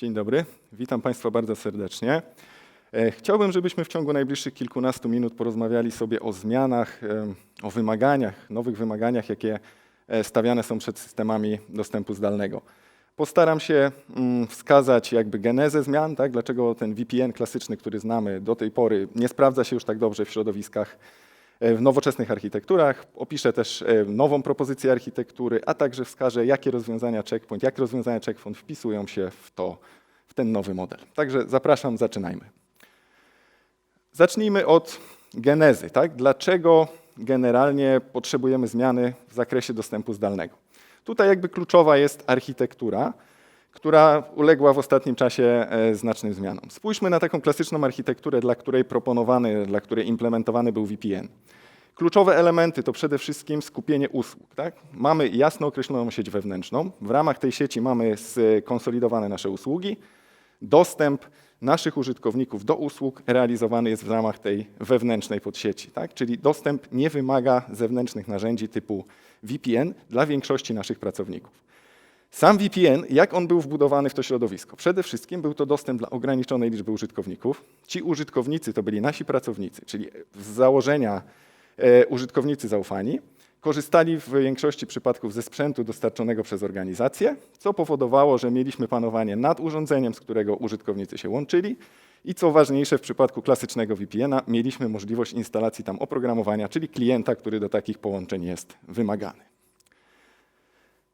Dzień dobry, witam Państwa bardzo serdecznie. E, Chciałbym, żebyśmy w ciągu najbliższych kilkunastu minut porozmawiali sobie o zmianach, o wymaganiach, nowych wymaganiach, jakie e, stawiane są przed systemami dostępu zdalnego. Postaram się mm, wskazać jakby genezę zmian, tak? dlaczego ten VPN klasyczny, który znamy do tej pory, nie sprawdza się już tak dobrze w środowiskach w nowoczesnych architekturach. Opiszę też e, nową propozycję architektury, a także wskażę, jakie rozwiązania Checkpoint, jak rozwiązania Checkpoint wpisują się w to, w ten nowy model. Także zapraszam, zaczynajmy. Zacznijmy od genezy. Tak? Dlaczego generalnie potrzebujemy zmiany w zakresie dostępu zdalnego? Tutaj jakby kluczowa jest architektura, która uległa w ostatnim czasie e, znacznym zmianom. Spójrzmy na taką klasyczną architekturę, dla której proponowany, dla której implementowany był VPN. Kluczowe elementy to przede wszystkim skupienie usług. Tak? Mamy jasno określoną sieć wewnętrzną. W ramach tej sieci mamy skonsolidowane nasze usługi. Dostęp naszych użytkowników do usług realizowany jest w ramach tej wewnętrznej podsieci. Tak? Czyli dostęp nie wymaga zewnętrznych narzędzi typu VPN dla większości naszych pracowników. Sam VPN, jak on był wbudowany w to środowisko? Przede wszystkim był to dostęp dla ograniczonej liczby użytkowników. Ci użytkownicy to byli nasi pracownicy, czyli z założenia e, użytkownicy zaufani. Korzystali w większości przypadków ze sprzętu dostarczonego przez organizację, co powodowało, że mieliśmy panowanie nad urządzeniem, z którego użytkownicy się łączyli. I co ważniejsze, w przypadku klasycznego VPN-a mieliśmy możliwość instalacji tam oprogramowania, czyli klienta, który do takich połączeń jest wymagany.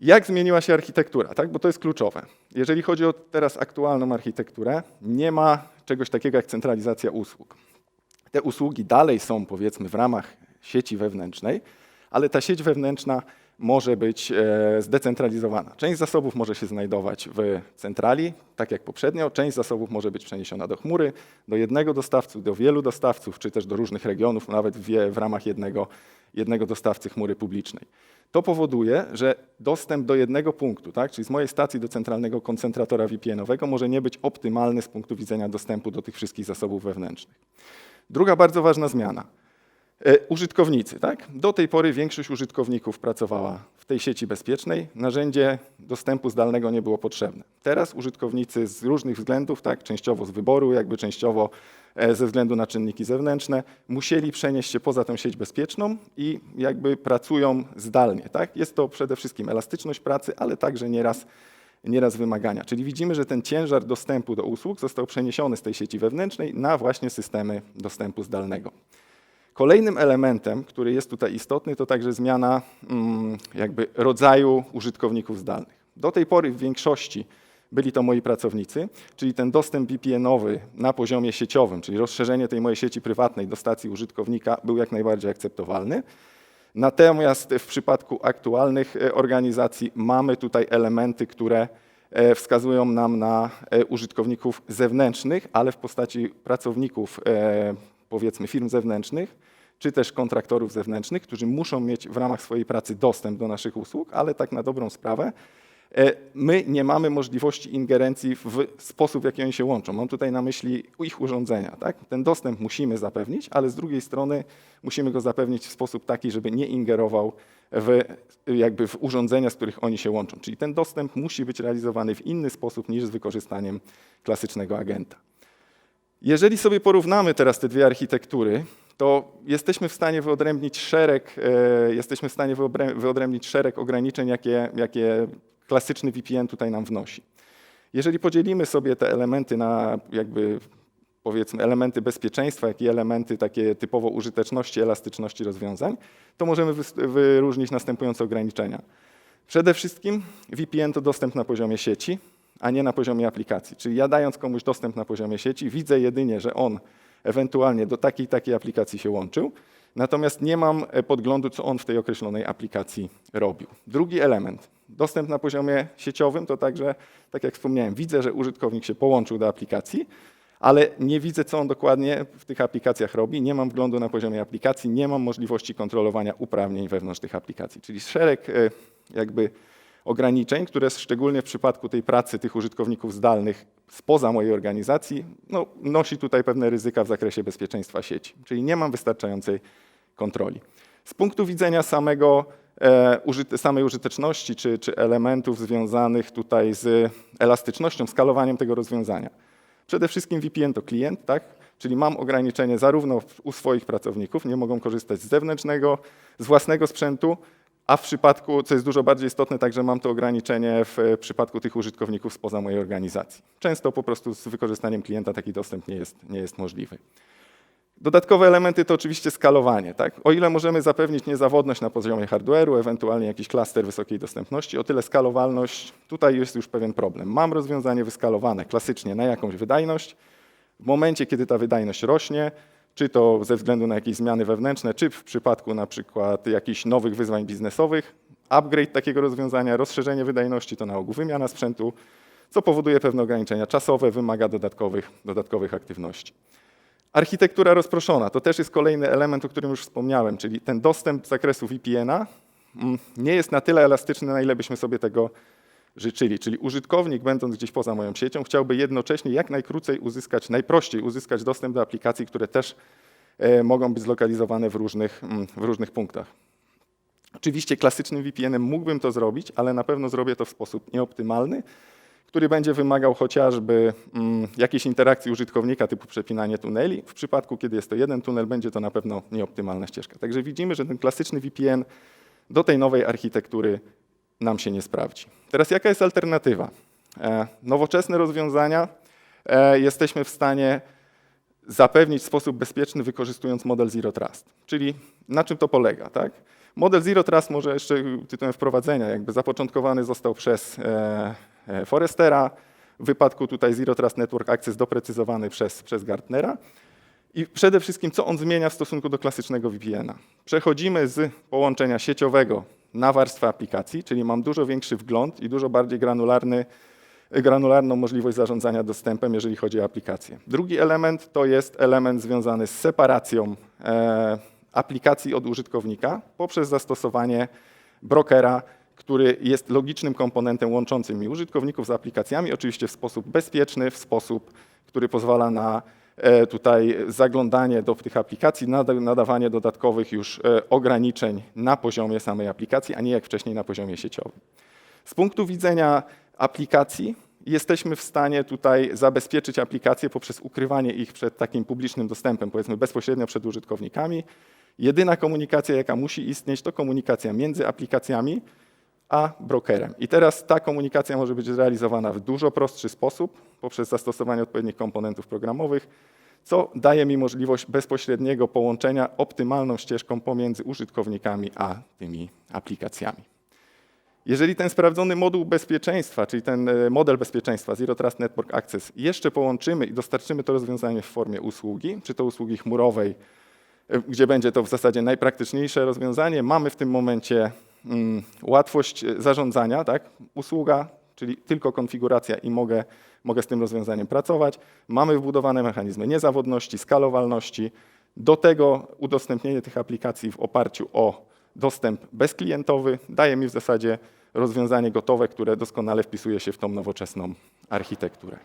Jak zmieniła się architektura, tak? bo to jest kluczowe. Jeżeli chodzi o teraz aktualną architekturę, nie ma czegoś takiego jak centralizacja usług. Te usługi dalej są powiedzmy w ramach sieci wewnętrznej, ale ta sieć wewnętrzna może być e, zdecentralizowana. Część zasobów może się znajdować w centrali, tak jak poprzednio, część zasobów może być przeniesiona do chmury, do jednego dostawcy, do wielu dostawców, czy też do różnych regionów, nawet w, ramach jednego, jednego dostawcy chmury publicznej. To powoduje, że dostęp do jednego punktu, tak, czyli z mojej stacji do centralnego koncentratora VPN-owego może nie być optymalny z punktu widzenia dostępu do tych wszystkich zasobów wewnętrznych. Druga bardzo ważna zmiana. E, Użytkownicy. Tak? Do tej pory większość użytkowników pracowała w tej sieci bezpiecznej. Narzędzie dostępu zdalnego nie było potrzebne. Teraz użytkownicy z różnych względów, tak, częściowo z wyboru, jakby częściowo e, ze względu na czynniki zewnętrzne, musieli przenieść się poza tę sieć bezpieczną i jakby pracują zdalnie. Tak? Jest to przede wszystkim elastyczność pracy, ale także nieraz nieraz wymagania. Czyli widzimy, że ten ciężar dostępu do usług został przeniesiony z tej sieci wewnętrznej na właśnie systemy dostępu zdalnego. Kolejnym elementem, który jest tutaj istotny, to także zmiana mm, jakby rodzaju użytkowników zdalnych. Do tej pory w większości byli to moi pracownicy, czyli ten dostęp VPN-owy na poziomie sieciowym, czyli rozszerzenie tej mojej sieci prywatnej do stacji użytkownika był jak najbardziej akceptowalny. Natomiast w przypadku aktualnych e, organizacji mamy tutaj elementy, które e, wskazują nam na e, użytkowników zewnętrznych, ale w postaci pracowników powiedzmy firm zewnętrznych, czy też kontraktorów zewnętrznych, którzy muszą mieć w ramach swojej pracy dostęp do naszych usług, ale tak na dobrą sprawę e, my nie mamy możliwości ingerencji w sposób, w jaki oni się łączą. Mam tutaj na myśli ich urządzenia. Tak? Ten dostęp musimy zapewnić, ale z drugiej strony musimy go zapewnić w sposób taki, żeby nie ingerował w, jakby w urządzenia, z których oni się łączą. Czyli ten dostęp musi być realizowany w inny sposób niż z wykorzystaniem klasycznego agenta. Jeżeli sobie porównamy teraz te dwie architektury, to jesteśmy w stanie wyodrębnić szereg, e, jesteśmy w stanie wyodrębnić szereg ograniczeń, jakie, jakie klasyczny VPN tutaj nam wnosi. Jeżeli podzielimy sobie te elementy na jakby powiedzmy elementy bezpieczeństwa, jak i elementy takie typowo użyteczności, elastyczności rozwiązań, to możemy wyróżnić następujące ograniczenia. Przede wszystkim VPN to dostęp na poziomie sieci, a nie na poziomie aplikacji. Czyli ja dając komuś dostęp na poziomie sieci, widzę jedynie, że on ewentualnie do takiej takiej aplikacji się łączył, natomiast nie mam e, podglądu, co on w tej określonej aplikacji robił. Drugi element, dostęp na poziomie sieciowym, to także, tak jak wspomniałem, widzę, że użytkownik się połączył do aplikacji, ale nie widzę, co on dokładnie w tych aplikacjach robi, nie mam wglądu na poziomie aplikacji, nie mam możliwości kontrolowania uprawnień wewnątrz tych aplikacji, czyli szereg e, jakby ograniczeń, które szczególnie w przypadku tej pracy tych użytkowników zdalnych spoza mojej organizacji no, nosi tutaj pewne ryzyka w zakresie bezpieczeństwa sieci, czyli nie mam wystarczającej kontroli. Z punktu widzenia samego e, użyte, samej użyteczności czy, czy elementów związanych tutaj z elastycznością, skalowaniem tego rozwiązania. Przede wszystkim VPN to klient, tak? Czyli mam ograniczenie zarówno u swoich pracowników, nie mogą korzystać z zewnętrznego, z własnego sprzętu, a w przypadku, co jest dużo bardziej istotne, także mam to ograniczenie w e, przypadku tych użytkowników spoza mojej organizacji. Często po prostu z wykorzystaniem klienta taki dostęp nie jest, nie jest możliwy. Dodatkowe elementy to oczywiście skalowanie. Tak? O ile możemy zapewnić niezawodność na poziomie hardware'u, ewentualnie jakiś klaster wysokiej dostępności, o tyle skalowalność, tutaj jest już pewien problem. Mam rozwiązanie wyskalowane klasycznie na jakąś wydajność. W momencie, kiedy ta wydajność rośnie, czy to ze względu na jakieś zmiany wewnętrzne, czy w przypadku na przykład jakichś nowych wyzwań biznesowych, upgrade takiego rozwiązania, rozszerzenie wydajności to na ogół wymiana sprzętu, co powoduje pewne ograniczenia czasowe, wymaga dodatkowych, dodatkowych aktywności. Architektura rozproszona to też jest kolejny element, o którym już wspomniałem, czyli ten dostęp z zakresu VPN-a mm, nie jest na tyle elastyczny, na ile byśmy sobie tego życzyli. Czyli użytkownik, będąc gdzieś poza moją siecią, chciałby jednocześnie jak najkrócej uzyskać, najprościej uzyskać dostęp do aplikacji, które też e, mogą być zlokalizowane w różnych, mm, w różnych punktach. Oczywiście klasycznym VPN-em mógłbym to zrobić, ale na pewno zrobię to w sposób nieoptymalny, który będzie wymagał chociażby mm, jakiejś interakcji użytkownika typu przepinanie tuneli. W przypadku, kiedy jest to jeden tunel, będzie to na pewno nieoptymalna ścieżka. Także widzimy, że ten klasyczny VPN do tej nowej architektury nam się nie sprawdzi. Teraz jaka jest alternatywa? E, nowoczesne rozwiązania e, jesteśmy w stanie zapewnić w sposób bezpieczny, wykorzystując model Zero Trust. Czyli na czym to polega? Tak? Model Zero Trust może jeszcze tytułem wprowadzenia, jakby zapoczątkowany został przez e, Forestera, w wypadku tutaj Zero Trust Network Access doprecyzowany przez, przez Gartnera. I przede wszystkim, co on zmienia w stosunku do klasycznego VPN-a? Przechodzimy z połączenia sieciowego na warstwę aplikacji, czyli mam dużo większy wgląd i dużo bardziej granularny, granularną możliwość zarządzania dostępem, jeżeli chodzi o aplikację. Drugi element to jest element związany z separacją e, aplikacji od użytkownika poprzez zastosowanie brokera, który jest logicznym komponentem łączącym mi użytkowników z aplikacjami, oczywiście w sposób bezpieczny, w sposób, który pozwala na tutaj zaglądanie do tych aplikacji, nadawanie dodatkowych już e, ograniczeń na poziomie samej aplikacji, a nie jak wcześniej na poziomie sieciowym. Z punktu widzenia aplikacji jesteśmy w stanie tutaj zabezpieczyć aplikacje poprzez ukrywanie ich przed takim publicznym dostępem, powiedzmy bezpośrednio przed użytkownikami. Jedyna komunikacja, jaka musi istnieć, to komunikacja między aplikacjami a brokerem. I teraz ta komunikacja może być zrealizowana w dużo prostszy sposób poprzez zastosowanie odpowiednich komponentów programowych, co daje mi możliwość bezpośredniego połączenia optymalną ścieżką pomiędzy użytkownikami a tymi aplikacjami. Jeżeli ten sprawdzony moduł bezpieczeństwa, czyli ten e, model bezpieczeństwa Zero Trust Network Access jeszcze połączymy i dostarczymy to rozwiązanie w formie usługi, czy to usługi chmurowej, e, gdzie będzie to w zasadzie najpraktyczniejsze rozwiązanie, mamy w tym momencie łatwość e, zarządzania, tak? usługa, czyli tylko konfiguracja i mogę mogę z tym rozwiązaniem pracować. Mamy wbudowane mechanizmy niezawodności, skalowalności. Do tego udostępnienie tych aplikacji w oparciu o dostęp bezklientowy daje mi w zasadzie rozwiązanie gotowe, które doskonale wpisuje się w tą nowoczesną architekturę.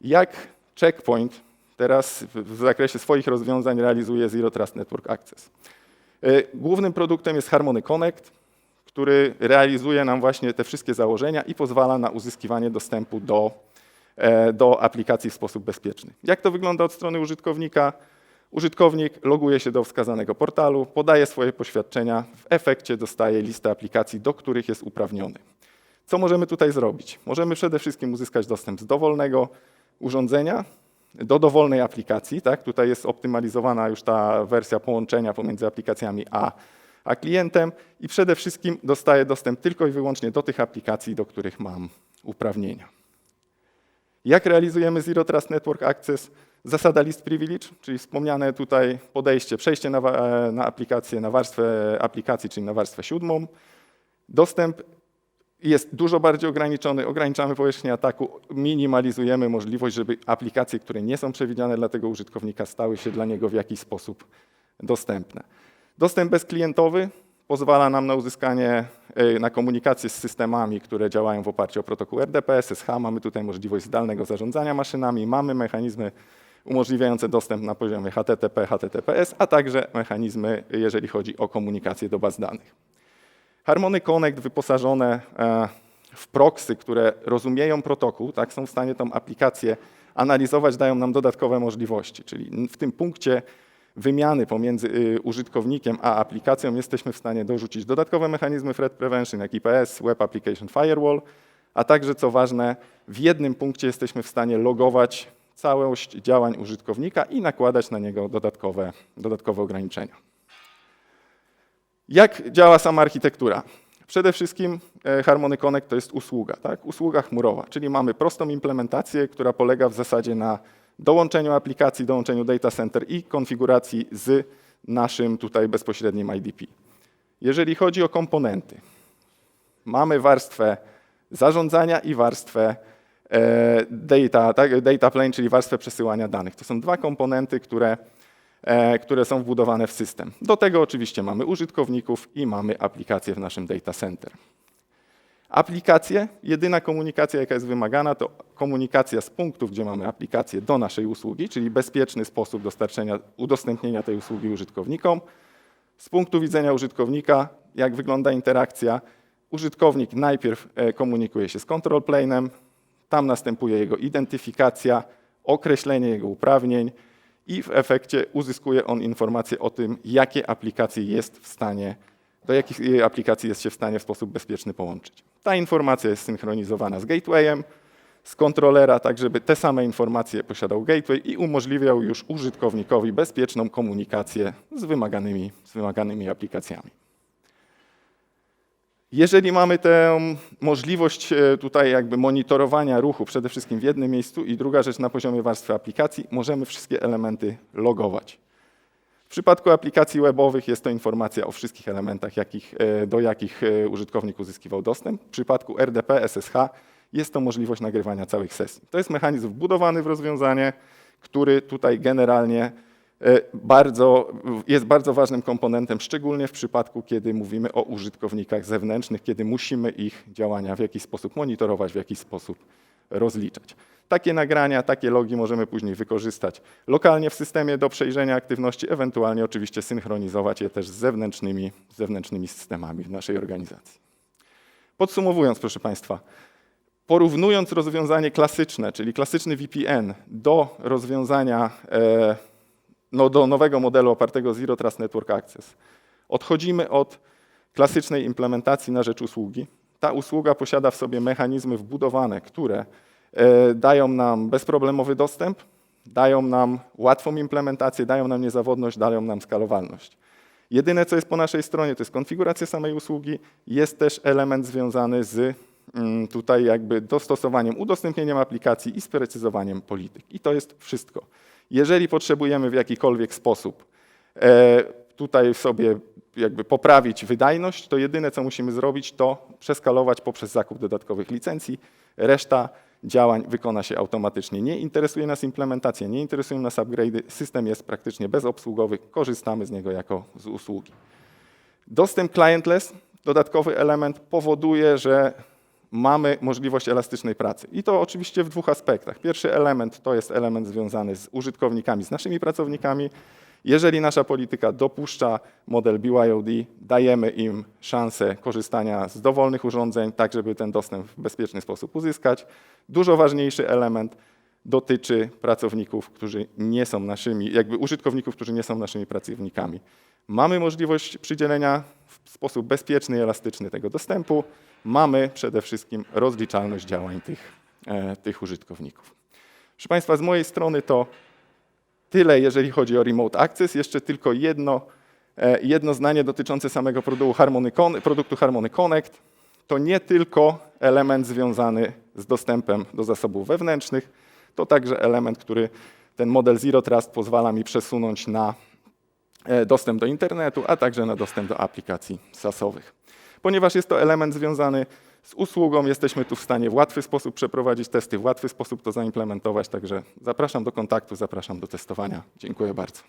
Jak Checkpoint teraz w zakresie swoich rozwiązań realizuje Zero Trust Network Access? E, głównym produktem jest Harmony Connect który realizuje nam właśnie te wszystkie założenia i pozwala na uzyskiwanie dostępu do, e, do aplikacji w sposób bezpieczny. Jak to wygląda od strony użytkownika? Użytkownik loguje się do wskazanego portalu, podaje swoje poświadczenia, w efekcie dostaje listę aplikacji, do których jest uprawniony. Co możemy tutaj zrobić? Możemy przede wszystkim uzyskać dostęp z dowolnego urządzenia do dowolnej aplikacji. Tak? Tutaj jest optymalizowana już ta wersja połączenia pomiędzy aplikacjami a a klientem i przede wszystkim dostaję dostęp tylko i wyłącznie do tych aplikacji, do których mam uprawnienia. Jak realizujemy Zero Trust Network Access? Zasada list privilege, czyli wspomniane tutaj podejście, przejście na, na aplikację, na warstwę aplikacji, czyli na warstwę siódmą. Dostęp jest dużo bardziej ograniczony, ograniczamy powierzchnię ataku, minimalizujemy możliwość, żeby aplikacje, które nie są przewidziane dla tego użytkownika, stały się dla niego w jakiś sposób dostępne. Dostęp bezklientowy pozwala nam na uzyskanie, e, na komunikację z systemami, które działają w oparciu o protokół RDP, SSH. Mamy tutaj możliwość zdalnego zarządzania maszynami, mamy mechanizmy umożliwiające dostęp na poziomie HTTP, HTTPS, a także mechanizmy, jeżeli chodzi o komunikację do baz danych. Harmony Connect wyposażone e, w proxy, które rozumieją protokół, tak, są w stanie tą aplikację analizować, dają nam dodatkowe możliwości. Czyli w tym punkcie wymiany pomiędzy y, użytkownikiem a aplikacją jesteśmy w stanie dorzucić dodatkowe mechanizmy threat prevention, jak IPS, Web Application Firewall, a także, co ważne, w jednym punkcie jesteśmy w stanie logować całość działań użytkownika i nakładać na niego dodatkowe, dodatkowe ograniczenia. Jak działa sama architektura? Przede wszystkim e, Harmony Connect to jest usługa, tak? usługa chmurowa, czyli mamy prostą implementację, która polega w zasadzie na dołączeniu aplikacji, dołączeniu data center i konfiguracji z naszym tutaj bezpośrednim IDP. Jeżeli chodzi o komponenty, mamy warstwę zarządzania i warstwę e, data, tak, data plane, czyli warstwę przesyłania danych. To są dwa komponenty, które, które są wbudowane w system. Do tego oczywiście mamy użytkowników i mamy aplikacje w naszym data center. Aplikacje, jedyna komunikacja, jaka jest wymagana, to komunikacja z punktów, gdzie mamy aplikację do naszej usługi, czyli bezpieczny sposób dostarczenia, udostępnienia tej usługi użytkownikom. Z punktu widzenia użytkownika, jak wygląda interakcja, użytkownik najpierw e, komunikuje się z control plane'em, tam następuje jego identyfikacja, określenie jego uprawnień i w efekcie uzyskuje on informację o tym, jakie aplikacje jest w stanie, do jakich aplikacji jest się w stanie w sposób bezpieczny połączyć. Ta informacja jest synchronizowana z gatewayem, z kontrolera, tak żeby te same informacje posiadał gateway i umożliwiał już użytkownikowi bezpieczną komunikację z wymaganymi, z wymaganymi aplikacjami. Jeżeli mamy tę możliwość e, tutaj jakby monitorowania ruchu przede wszystkim w jednym miejscu i druga rzecz na poziomie warstwy aplikacji, możemy wszystkie elementy logować. W przypadku aplikacji webowych jest to informacja o wszystkich elementach, jakich, e, do jakich e, użytkownik uzyskiwał dostęp. W przypadku RDP, SSH jest to możliwość nagrywania całych sesji. To jest mechanizm wbudowany w rozwiązanie, który tutaj generalnie bardzo, jest bardzo ważnym komponentem, szczególnie w przypadku, kiedy mówimy o użytkownikach zewnętrznych, kiedy musimy ich działania w jakiś sposób monitorować, w jakiś sposób rozliczać. Takie nagrania, takie logi możemy później wykorzystać lokalnie w systemie do przejrzenia aktywności, ewentualnie oczywiście synchronizować je też z zewnętrznymi, zewnętrznymi systemami w naszej organizacji. Podsumowując, proszę Państwa, porównując rozwiązanie klasyczne, czyli klasyczny VPN do rozwiązania e, no, do nowego modelu opartego Zero Trust Network Access. Odchodzimy od klasycznej implementacji na rzecz usługi. Ta usługa posiada w sobie mechanizmy wbudowane, które e, dają nam bezproblemowy dostęp, dają nam łatwą implementację, dają nam niezawodność, dają nam skalowalność. Jedyne, co jest po naszej stronie, to jest konfiguracja samej usługi. Jest też element związany z mm, tutaj jakby dostosowaniem, udostępnieniem aplikacji i sprecyzowaniem polityk. I to jest wszystko. Jeżeli potrzebujemy w jakikolwiek sposób e, tutaj sobie jakby poprawić wydajność, to jedyne co musimy zrobić to przeskalować poprzez zakup dodatkowych licencji. Reszta działań wykona się automatycznie. Nie interesuje nas implementacja, nie interesują nas upgrade'y. System jest praktycznie bezobsługowy, korzystamy z niego jako z usługi. Dostęp clientless, dodatkowy element powoduje, że mamy możliwość elastycznej pracy. I to oczywiście w dwóch aspektach. Pierwszy element to jest element związany z użytkownikami, z naszymi pracownikami. Jeżeli nasza polityka dopuszcza model BYOD, dajemy im szansę korzystania z dowolnych urządzeń, tak żeby ten dostęp w bezpieczny sposób uzyskać. Dużo ważniejszy element dotyczy pracowników, którzy nie są naszymi, jakby użytkowników, którzy nie są naszymi pracownikami. Mamy możliwość przydzielenia w sposób bezpieczny i elastyczny tego dostępu. Mamy przede wszystkim rozliczalność działań tych, e, tych użytkowników. Proszę Państwa, z mojej strony to tyle, jeżeli chodzi o Remote Access. Jeszcze tylko jedno, e, jedno zdanie dotyczące samego produktu Harmony, produktu Harmony Connect. To nie tylko element związany z dostępem do zasobów wewnętrznych, to także element, który ten model Zero Trust pozwala mi przesunąć na e, dostęp do internetu, a także na dostęp do aplikacji SaaS-owych. Ponieważ jest to element związany z usługą, jesteśmy tu w stanie w łatwy sposób przeprowadzić testy, w łatwy sposób to zaimplementować, także zapraszam do kontaktu, zapraszam do testowania. Dziękuję bardzo.